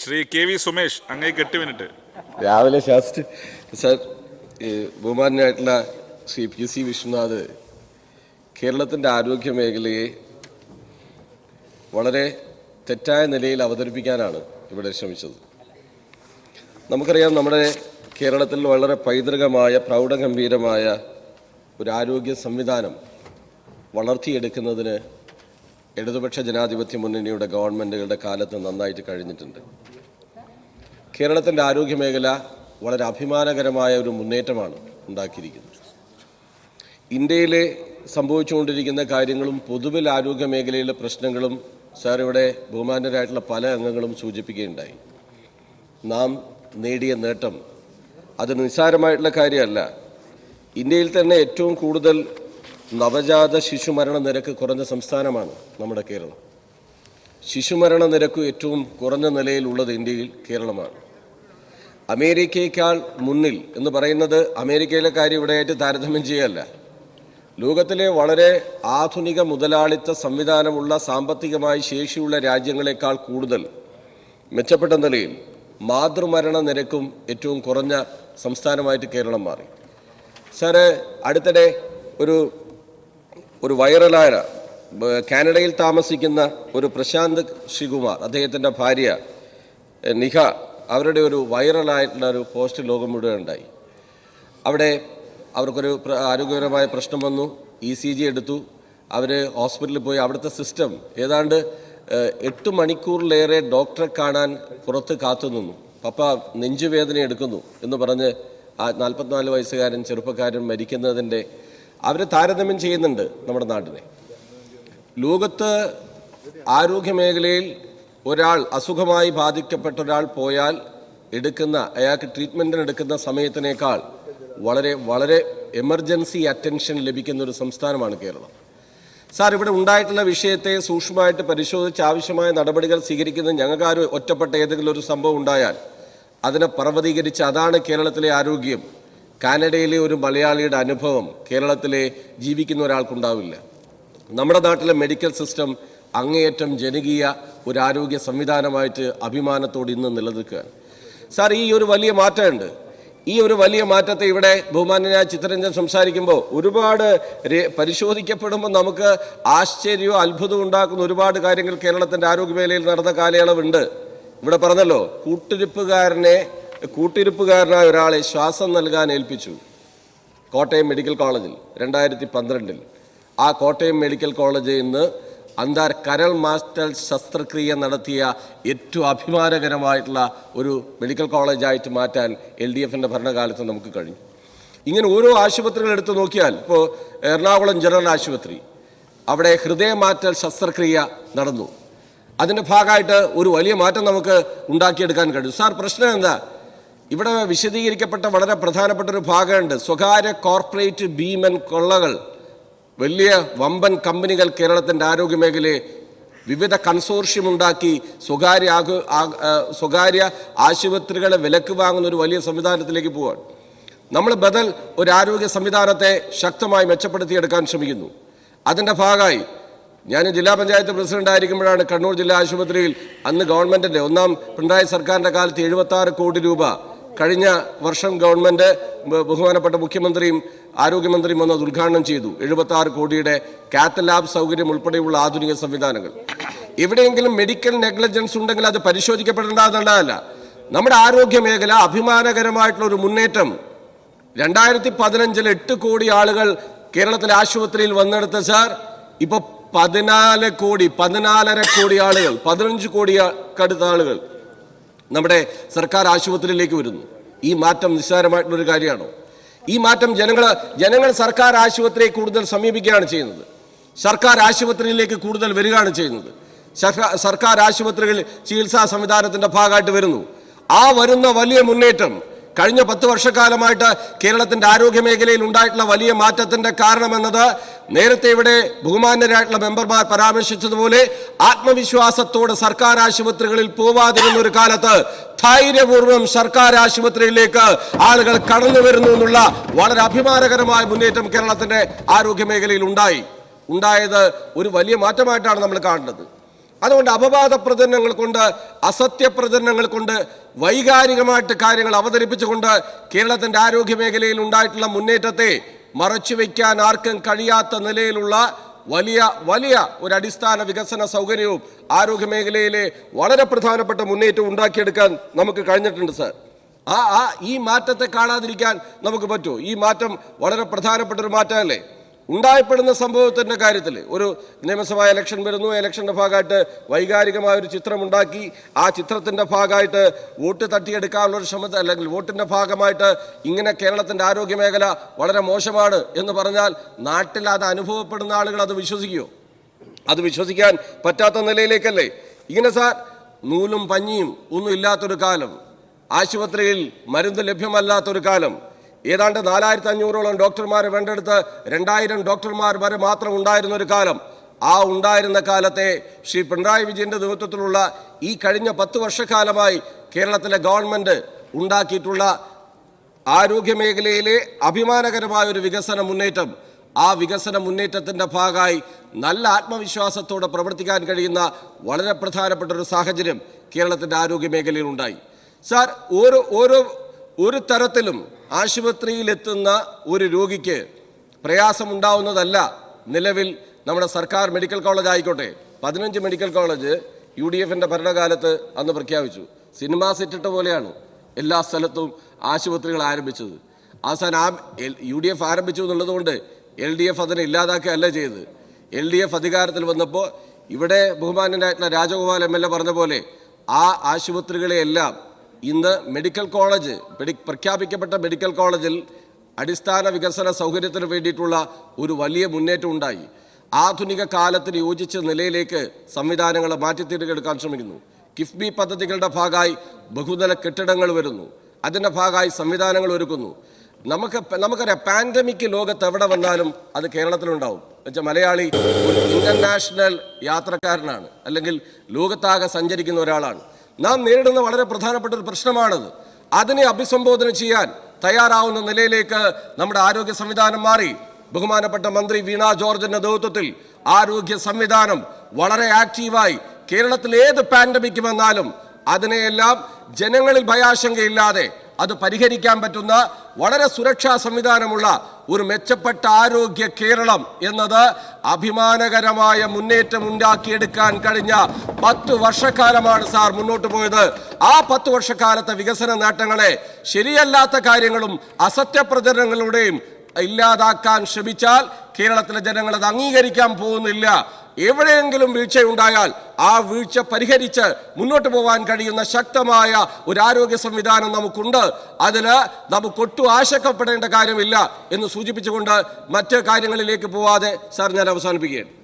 Shri K V Sumesh അങ്ങേക്ക് എട്ട് minute. രാവിലെ ശാസ്ത്രി സാർ ബഹുമാനായിട്ടുള്ള ശ്രീ പി സി വിശ്വനാഥ് കേരളത്തിന്റെ ആരോഗ്യ മേഖലയെ വളരെ തെറ്റായ നിലയിൽ അവതരിപ്പിക്കാനാണ് ഇവിടെ ശ്രമിച്ചത്. നമുക്കറിയാം നമ്മുടെ കേരളത്തിൽ വളരെ പൈതൃകമായ പ്രൗഢഗംഭീരമായ ഒരു ആരോഗ്യ സംവിധാനം വളർത്തിയെടുക്കുന്നതിന് ഇടതുപക്ഷ ജനാധിപത്യ മുന്നണിയുടെ ഗവൺമെന്റുകളുടെ കാലത്ത് നന്നായിട്ട് കഴിഞ്ഞിട്ടുണ്ട്. കേരളത്തിന്റെ ആരോഗ്യ മേഖല വളരെ അഭിമാനകരമായ ഒരു മുന്നേറ്റമാണ് ഉണ്ടാക്കിയിരിക്കുന്നത്. ഇന്ത്യയിലെ സംഭവിച്ചുകൊണ്ടിരിക്കുന്ന കാര്യങ്ങളും പൊതുവിൽ ആരോഗ്യ മേഖലയിലെ പ്രശ്നങ്ങളും സാർ ഇവിടെ ബഹുമാനരായിട്ടുള്ള പല അംഗങ്ങളും സൂചിപ്പിക്കുകയുണ്ടായി. നാം നേടിയ നേട്ടം അത് നിസ്സാരമായിട്ടുള്ള കാര്യമല്ല. ഇന്ത്യയിൽ തന്നെ ഏറ്റവും കൂടുതൽ നവജാത ശിശുമരണ നിരക്ക് കുറഞ്ഞ സംസ്ഥാനമാണ് നമ്മുടെ കേരളം. ശിശുമരണ നിരക്ക് ഏറ്റവും കുറഞ്ഞ നിലയിലുള്ളത് ഇന്ത്യയിൽ കേരളമാണ്. അമേരിക്കയേക്കാൾ മുന്നിൽ എന്ന് പറയുന്നത് അമേരിക്കയിലെ കാര്യം ഇവിടെയായിട്ട് താരതമ്യം ചെയ്യല്ല. ലോകത്തിലെ വളരെ ആധുനിക മുതലാളിത്ത സംവിധാനമുള്ള സാമ്പത്തികമായി ശേഷിയുള്ള രാജ്യങ്ങളെക്കാൾ കൂടുതൽ മെച്ചപ്പെട്ട നിലയിൽ മാതൃമരണ നിരക്കും ഏറ്റവും കുറഞ്ഞ സംസ്ഥാനമായിട്ട് കേരളം മാറി. സാറ് അടുത്തിടെ ഒരു ഒരു വൈറലായ കാനഡയിൽ താമസിക്കുന്ന ഒരു പ്രശാന്ത് ശ്രീകുമാർ അദ്ദേഹത്തിന്റെ ഭാര്യ നിഹ അവരുടെ ഒരു വൈറലായിട്ടുള്ള ഒരു പോസ്റ്റ് ലോകം മുഴുവൻ ഉണ്ടായി. അവിടെ അവർക്കൊരു ആരോഗ്യപരമായ പ്രശ്നം വന്നു ഇ സി ജി എടുത്തു അവർ ഹോസ്പിറ്റലിൽ പോയി. അവിടുത്തെ സിസ്റ്റം ഏതാണ്ട് എട്ട് മണിക്കൂറിലേറെ ഡോക്ടറെ കാണാൻ പുറത്ത് കാത്തുനിന്നു പപ്പ നെഞ്ചുവേദന എടുക്കുന്നു എന്ന് പറഞ്ഞ് ആ നാൽപ്പത്തിനാല് വയസ്സുകാരൻ ചെറുപ്പക്കാരൻ മരിക്കുന്നതിന്റെ അവർ താരതമ്യം ചെയ്യുന്നുണ്ട് നമ്മുടെ നാട്ടിനെ ലോകത്ത് ആരോഗ്യ മേഖലയിൽ ഒരാൾ അസുഖമായി ബാധിക്കപ്പെട്ട ഒരാൾ പോയാൽ എടുക്കുന്ന അയാൾക്ക് ട്രീറ്റ്മെന്റിന് എടുക്കുന്ന സമയത്തിനേക്കാൾ വളരെ വളരെ എമർജൻസി അറ്റൻഷൻ ലഭിക്കുന്ന ഒരു സംസ്ഥാനമാണ് കേരളം. സാർ ഇവിടെ ഉണ്ടായിട്ടുള്ള വിഷയത്തെ സൂക്ഷ്മമായിട്ട് പരിശോധിച്ച് ആവശ്യമായ നടപടികൾ സ്വീകരിക്കുന്ന ഞങ്ങൾക്ക് ആ ഒറ്റപ്പെട്ട ഏതെങ്കിലും ഒരു സംഭവം ഉണ്ടായാൽ അതിനെ പർവതീകരിച്ച് അതാണ് കേരളത്തിലെ ആരോഗ്യം. കാനഡയിലെ ഒരു മലയാളിയുടെ അനുഭവം കേരളത്തിലെ ജീവിക്കുന്ന ഒരാൾക്കുണ്ടാവില്ല. നമ്മുടെ നാട്ടിലെ മെഡിക്കൽ സിസ്റ്റം അങ്ങേയറ്റം ജനകീയ ഒരു ആരോഗ്യ സംവിധാനമായിട്ട് അഭിമാനത്തോട് ഇന്ന് നിലനിൽക്കുക സാർ ഈ ഒരു വലിയ മാറ്റമുണ്ട്. ഈ ഒരു വലിയ മാറ്റത്തെ ഇവിടെ ബഹുമാനനായ ചിത്തരഞ്ജൻ സംസാരിക്കുമ്പോൾ ഒരുപാട് പരിശോധിക്കപ്പെടുമ്പോൾ നമുക്ക് ആശ്ചര്യവും അത്ഭുതവും ഉണ്ടാക്കുന്ന ഒരുപാട് കാര്യങ്ങൾ കേരളത്തിന്റെ ആരോഗ്യമേഖലയിൽ നടന്ന കാലയളവുണ്ട്. ഇവിടെ പറഞ്ഞല്ലോ കൂട്ടിരിപ്പുകാരനെ കൂട്ടിരിപ്പുകാരനായ ഒരാളെ ശ്വാസം നൽകാൻ ഏൽപ്പിച്ചു. കോട്ടയം മെഡിക്കൽ കോളേജിൽ രണ്ടായിരത്തി പന്ത്രണ്ടിൽ ആ കോട്ടയം മെഡിക്കൽ കോളേജ് ഇന്ന് അന്താർ കരൾ മാസ്റ്റർ ശസ്ത്രക്രിയ നടത്തിയ ഏറ്റവും അഭിമാനകരമായിട്ടുള്ള ഒരു മെഡിക്കൽ കോളേജായിട്ട് മാറ്റാൻ എൽ ഡി എഫിന്റെ ഭരണകാലത്ത് നമുക്ക് കഴിഞ്ഞു. ഇങ്ങനെ ഓരോ ആശുപത്രികൾ എടുത്തു നോക്കിയാൽ ഇപ്പോൾ എറണാകുളം ജനറൽ ആശുപത്രി അവിടെ ഹൃദയമാറ്റൽ ശസ്ത്രക്രിയ നടന്നു. അതിന്റെ ഭാഗമായിട്ട് ഒരു വലിയ മാറ്റം നമുക്ക് ഉണ്ടാക്കിയെടുക്കാൻ കഴിയും സാർ പ്രശ്നം എന്താ? ഇവിടെ വിശദീകരിക്കപ്പെട്ട വളരെ പ്രധാനപ്പെട്ട ഒരു ഭാഗമുണ്ട്. സ്വകാര്യ കോർപ്പറേറ്റ് ഭീമൻ കൊള്ളകൾ. വലിയ വമ്പൻ കമ്പനികൾ കേരളത്തിന്റെ ആരോഗ്യ മേഖലയെ വിവിധ കൺസോർഷ്യം ഉണ്ടാക്കി സ്വകാര്യ ആഗു- സ്വകാര്യ ആശുപത്രികളെ വിലക്ക് വാങ്ങുന്ന ഒരു വലിയ സംവിധാനത്തിലേക്ക് പോവാണ്. നമ്മൾ ബദൽ ഒരു ആരോഗ്യ സംവിധാനത്തെ ശക്തമായി മെച്ചപ്പെടുത്തിയെടുക്കാൻ ശ്രമിക്കുന്നു. അതിന്റെ ഭാഗമായി ഞാൻ ജില്ലാ പഞ്ചായത്ത് പ്രസിഡന്റ് ആയിരിക്കുമ്പോഴാണ് കണ്ണൂർ ജില്ലാ ആശുപത്രിയിൽ അന്ന് ഗവൺമെന്റിന്റെ ഒന്നാം പിണറായി സർക്കാരിന്റെ കാലത്ത് എഴുപത്തി ആറ് കോടി രൂപ കഴിഞ്ഞ വർഷം ഗവൺമെന്റ് ബഹുമാനപ്പെട്ട മുഖ്യമന്ത്രിയും ആരോഗ്യമന്ത്രിയും വന്ന് അത് ഉദ്ഘാടനം ചെയ്തു. എഴുപത്തി ആറ് കോടിയുടെ കാത്ത് ലാബ് സൗകര്യം ഉൾപ്പെടെയുള്ള ആധുനിക സംവിധാനങ്ങൾ. എവിടെയെങ്കിലും മെഡിക്കൽ നെഗ്ലജൻസ് ഉണ്ടെങ്കിൽ അത് പരിശോധിക്കപ്പെടേണ്ടതല്ല നമ്മുടെ ആരോഗ്യ മേഖല അഭിമാനകരമായിട്ടുള്ള ഒരു മുന്നേറ്റം. രണ്ടായിരത്തി പതിനഞ്ചിൽ എട്ട് കോടി ആളുകൾ കേരളത്തിലെ ആശുപത്രിയിൽ വന്നെടുത്ത സാർ. ഇപ്പൊ പതിനാല് കോടി പതിനാലര കോടി ആളുകൾ പതിനഞ്ച് കോടി കടുത്ത ആളുകൾ. നമ്മുടെ സർക്കാർ ആശുപത്രിയിലേക്ക് വരുന്നു. ഈ മാറ്റം നിസ്സാരമായിട്ടുള്ള ഒരു കാര്യമാണോ? ഈ മാറ്റം ജനങ്ങൾ ജനങ്ങൾ സർക്കാർ ആശുപത്രിയെ കൂടുതൽ സമീപിക്കുകയാണ് ചെയ്യുന്നത്. സർക്കാർ ആശുപത്രിയിലേക്ക് കൂടുതൽ വരികയാണ് ചെയ്യുന്നത്. സർക്കാർ ആശുപത്രികളിൽ ചികിത്സാ സംവിധാനത്തിന്റെ ഭാഗമായിട്ട് വരുന്നു. ആ വരുന്ന വലിയ മുന്നേറ്റം കഴിഞ്ഞ പത്ത് വർഷക്കാലമായിട്ട് കേരളത്തിന്റെ ആരോഗ്യ മേഖലയിൽ ഉണ്ടായിട്ടുള്ള വലിയ മാറ്റത്തിന്റെ കാരണമെന്നത് നേരത്തെ ഇവിടെ ബഹുമാന്യരായിട്ടുള്ള മെമ്പർമാർ പരാമർശിച്ചതുപോലെ ആത്മവിശ്വാസത്തോടെ സർക്കാർ ആശുപത്രികളിൽ പോവാതിരുന്ന ഒരു കാലത്ത് ധൈര്യപൂർവം സർക്കാർ ആശുപത്രിയിലേക്ക് ആളുകൾ കടന്നു വരുന്നു എന്നുള്ള വളരെ അഭിമാനകരമായ മുന്നേറ്റം കേരളത്തിന്റെ ആരോഗ്യ മേഖലയിൽ ഉണ്ടായി. ഉണ്ടായത് ഒരു വലിയ മാറ്റമായിട്ടാണ് നമ്മൾ കാണുന്നത് അതുകൊണ്ട് അപവാദ പ്രചരണങ്ങൾ കൊണ്ട് അസത്യ പ്രചരണങ്ങൾ കൊണ്ട് വൈകാരികമായിട്ട് കാര്യങ്ങൾ അവതരിപ്പിച്ചുകൊണ്ട് കേരളത്തിന്റെ ആരോഗ്യ മേഖലയിൽ ഉണ്ടായിട്ടുള്ള മുന്നേറ്റത്തെ മറച്ചു വയ്ക്കാൻ ആർക്കും കഴിയാത്ത നിലയിലുള്ള വലിയ വലിയ ഒരു അടിസ്ഥാന വികസന സൗകര്യവും ആരോഗ്യ മേഖലയിലെ വളരെ പ്രധാനപ്പെട്ട മുന്നേറ്റവും ഉണ്ടാക്കിയെടുക്കാൻ നമുക്ക് കഴിഞ്ഞിട്ടുണ്ട് സാർ. ആ ആ ഈ മാറ്റത്തെ കാണാതിരിക്കാൻ നമുക്ക് പറ്റുമോ ഈ മാറ്റം വളരെ പ്രധാനപ്പെട്ട ഒരു മാറ്റമല്ലേ? ഉണ്ടായപ്പെടുന്ന സംഭവത്തിന്റെ കാര്യത്തിൽ ഒരു നിയമസഭാ ഇലക്ഷൻ വരുന്നു. ഇലക്ഷന്റെ ഭാഗമായിട്ട് വൈകാരികമായ ഒരു ചിത്രമുണ്ടാക്കി. ആ ചിത്രത്തിന്റെ ഭാഗമായിട്ട് വോട്ട് തട്ടിയെടുക്കാനുള്ള ഒരു ശ്രമത്തെ അല്ലെങ്കിൽ വോട്ടിന്റെ ഭാഗമായിട്ട് ഇങ്ങനെ കേരളത്തിന്റെ ആരോഗ്യ മേഖല വളരെ മോശമാണ് എന്ന് പറഞ്ഞാൽ നാട്ടിൽ അത് അനുഭവപ്പെടുന്ന ആളുകൾ അത് വിശ്വസിക്കുമോ അത് വിശ്വസിക്കാൻ പറ്റാത്ത നിലയിലേക്കല്ലേ? ഇങ്ങനെ സാർ നൂലും പഞ്ഞിയും ഒന്നും ഇല്ലാത്തൊരു കാലം. ആശുപത്രിയിൽ മരുന്ന് ലഭ്യമല്ലാത്തൊരു കാലം. ഏതാണ്ട് നാലായിരത്തി അഞ്ഞൂറോളം ഡോക്ടർമാർ വേണ്ടെടുത്ത് രണ്ടായിരം ഡോക്ടർമാർ വരെ മാത്രം ഉണ്ടായിരുന്ന ഒരു കാലം. ആ ഉണ്ടായിരുന്ന കാലത്തെ ശ്രീ പിണറായി വിജയന്റെ നേതൃത്വത്തിലുള്ള ഈ കഴിഞ്ഞ പത്ത് വർഷക്കാലമായി കേരളത്തിലെ ഗവൺമെന്റ് ഉണ്ടാക്കിയിട്ടുള്ള ആരോഗ്യ മേഖലയിലെ അഭിമാനകരമായ ഒരു വികസന മുന്നേറ്റം. ആ വികസന മുന്നേറ്റത്തിന്റെ ഭാഗമായി നല്ല ആത്മവിശ്വാസത്തോടെ പ്രവർത്തിക്കാൻ കഴിയുന്ന വളരെ പ്രധാനപ്പെട്ട ഒരു സാഹചര്യം കേരളത്തിന്റെ ആരോഗ്യ മേഖലയിൽ ഉണ്ടായി. സാർ ഓരോ ഓരോ ഒരു തരത്തിലും ആശുപത്രിയിൽ എത്തുന്ന ഒരു രോഗിക്ക് പ്രയാസമുണ്ടാവുന്നതല്ല നിലവിൽ നമ്മുടെ സർക്കാർ മെഡിക്കൽ കോളേജ് ആയിക്കോട്ടെ. പതിനഞ്ച് മെഡിക്കൽ കോളേജ് യു ഡി എഫിന്റെ ഭരണകാലത്ത് അന്ന് പ്രഖ്യാപിച്ചു. സിനിമാ സെറ്റിട്ട പോലെയാണ് എല്ലാ സ്ഥലത്തും ആശുപത്രികൾ ആരംഭിച്ചത്. അവസാനം യു ഡി എഫ് ആരംഭിച്ചു എന്നുള്ളതുകൊണ്ട് എൽ ഡി എഫ് അതിനെ ഇല്ലാതാക്കുകയല്ല ചെയ്തത്. എൽ ഡി എഫ് അധികാരത്തിൽ വന്നപ്പോൾ ഇവിടെ ബഹുമാനനായിട്ടുള്ള രാജഗോപാൽ എം എൽ എ പറഞ്ഞ പോലെ ആ ആശുപത്രികളെയെല്ലാം ഇന്ന് മെഡിക്കൽ കോളേജ് പ്രഖ്യാപിക്കപ്പെട്ട മെഡിക്കൽ കോളേജിൽ അടിസ്ഥാന വികസന സൗകര്യത്തിന് വേണ്ടിയിട്ടുള്ള ഒരു വലിയ മുന്നേറ്റം ഉണ്ടായി. ആധുനിക കാലത്തിന് യോജിച്ച നിലയിലേക്ക് സംവിധാനങ്ങളെ മാറ്റിത്തിരികെടുക്കാൻ ശ്രമിക്കുന്നു. കിഫ്ബി പദ്ധതികളുടെ ഭാഗമായി ബഹുതല കെട്ടിടങ്ങൾ വരുന്നു. അതിന്റെ ഭാഗമായി സംവിധാനങ്ങൾ ഒരുക്കുന്നു. നമുക്ക് നമുക്കറിയാം പാൻഡമിക് ലോകത്ത് എവിടെ വന്നാലും അത് കേരളത്തിലുണ്ടാവും. എന്നുവെച്ചാൽ മലയാളി ഒരു യാത്രക്കാരനാണ്. അല്ലെങ്കിൽ ലോകത്താകെ സഞ്ചരിക്കുന്ന ഒരാളാണ്. നാം നേരിടുന്ന വളരെ പ്രധാനപ്പെട്ട ഒരു പ്രശ്നമാണത്. അതിനെ അഭിസംബോധന ചെയ്യാൻ തയ്യാറാവുന്ന നിലയിലേക്ക് നമ്മുടെ ആരോഗ്യ സംവിധാനം മാറി. ബഹുമാനപ്പെട്ട മന്ത്രി വീണ ജോർജിന്റെ നേതൃത്വത്തിൽ ആരോഗ്യ സംവിധാനം വളരെ ആക്റ്റീവായി കേരളത്തിൽ ഏത് പാൻഡമിക് വന്നാലും അതിനെയെല്ലാം ജനങ്ങളിൽ ഭയാശങ്കയില്ലാതെ അത് പരിഹരിക്കാൻ പറ്റുന്ന വളരെ സുരക്ഷാ സംവിധാനമുള്ള ഒരു മെച്ചപ്പെട്ട ആരോഗ്യ കേരളം എന്നത് അഭിമാനകരമായ മുന്നേറ്റം ഉണ്ടാക്കിയെടുക്കാൻ കഴിഞ്ഞ പത്ത് വർഷക്കാലമാണ് സാർ മുന്നോട്ട് പോയത്. ആ പത്ത് വർഷക്കാലത്തെ വികസന നേട്ടങ്ങളെ ശരിയല്ലാത്ത കാര്യങ്ങളും അസത്യപ്രചരണങ്ങളുടെയും ഇല്ലാതാക്കാൻ ശ്രമിച്ചാൽ കേരളത്തിലെ ജനങ്ങൾ അത് അംഗീകരിക്കാൻ പോകുന്നില്ല. എവിടെയെങ്കിലും വീഴ്ചയുണ്ടായാൽ ആ വീഴ്ച പരിഹരിച്ച് മുന്നോട്ട് പോകാൻ കഴിയുന്ന ശക്തമായ ഒരു ആരോഗ്യ സംവിധാനം നമുക്കുണ്ട്. അതിന് നമുക്കൊട്ടും ആശങ്കപ്പെടേണ്ട കാര്യമില്ല എന്ന് സൂചിപ്പിച്ചുകൊണ്ട് മറ്റ് കാര്യങ്ങളിലേക്ക് പോവാതെ സാർ ഞാൻ അവസാനിപ്പിക്കുകയാണ്.